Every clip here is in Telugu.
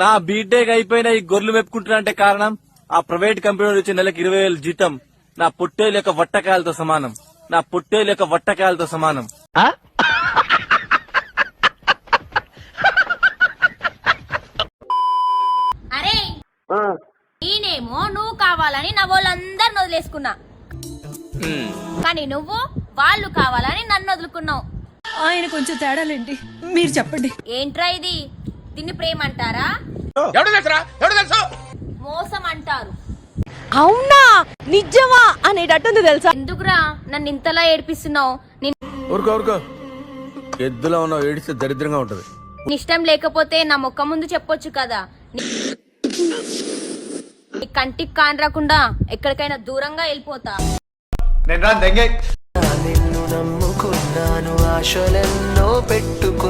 నా బీటెక్ అయిపోయిన ఈ గొర్రెలు మెప్పుకుంటున్నా అంటే కారణం ఆ ప్రైవేట్ కంపెనీ వచ్చే నెలకు ఇరవై వేలు జీతం. నా పొట్టేలు యొక్క వట్టకాయలతో సమానం. నా పొట్టేలు యొక్క వట్టకాయలతో సమానం. అరే నేనేమో నువ్వు కావాలని నా వాళ్ళందరిని వదిలేసుకున్నా. కానీ నువ్వు వాళ్ళు కావాలని నన్ను వదులుకున్నావు. ఆయన కొంచెం తేడాలేంటి? మీరు చెప్పండి. ఏంట్రా ఇది? దీన్ని ప్రేమ అంటారా మోసం అంటారు అవునా? నిజమా? అనేటట్టుంది తెలుసా? ఎందుకురా? నన్ను ఇంతలా ఏడిపిస్తున్నావు? నేను ఎద్దులో ఉన్న ఏడిస్తే దరిద్రంగా ఉంటది. ఇష్టం లేకపోతే నా ముఖం ముందు చెప్పొచ్చు కదా. నీ కంటికి కాని రాకుండా ఎక్కడికైనా దూరంగా వెళ్ళిపోతా. నిన్ను నమ్ముకున్నాను ఆశలెన్నో పెట్టుకు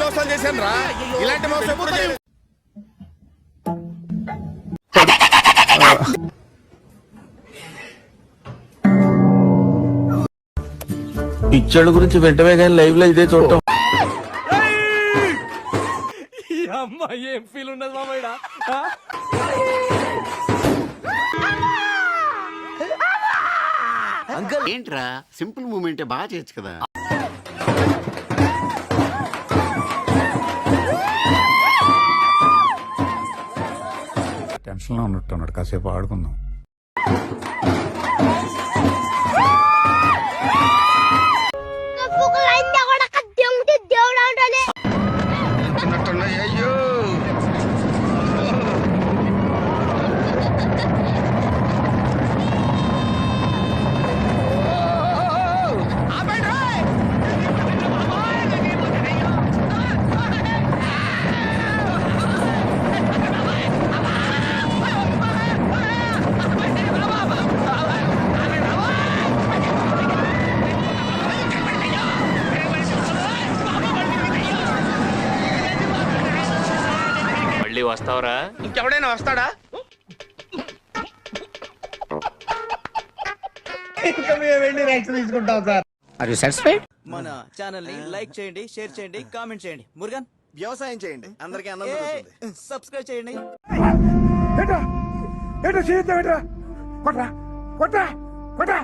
మోసం చేశాను రా ఇలాంటి మోసం ఎప్పుడు చేయలేదు. పిచ్చోళ్ళ గురించి వెంటనే కానీ లైవ్లో ఇదే చూడటం. అమ్మాయి ఏం ఫీల్ ఉండదు మామయ్య ఏంట్రా? సింపుల్ మూమెంట్ బాగా చేయొచ్చు కదా. టెన్షన్లో ఉన్నట్టున్నాడు కాసేపు ఆడుకుందాం. మళ్ళీ వస్తావరా ఇంకెవడైనా వస్తాడా మన ఛానల్ని లైక్ చేయండి షేర్ చేయండి కామెంట్ చేయండి మురుగన్ వ్యవసాయం చేయండి అందరికీ అన్నం దొరుకుతుంది సబ్స్క్రైబ్ చేయండి ఏంటో చేయొద్దా కొట్రా కొట్రా కొట్రా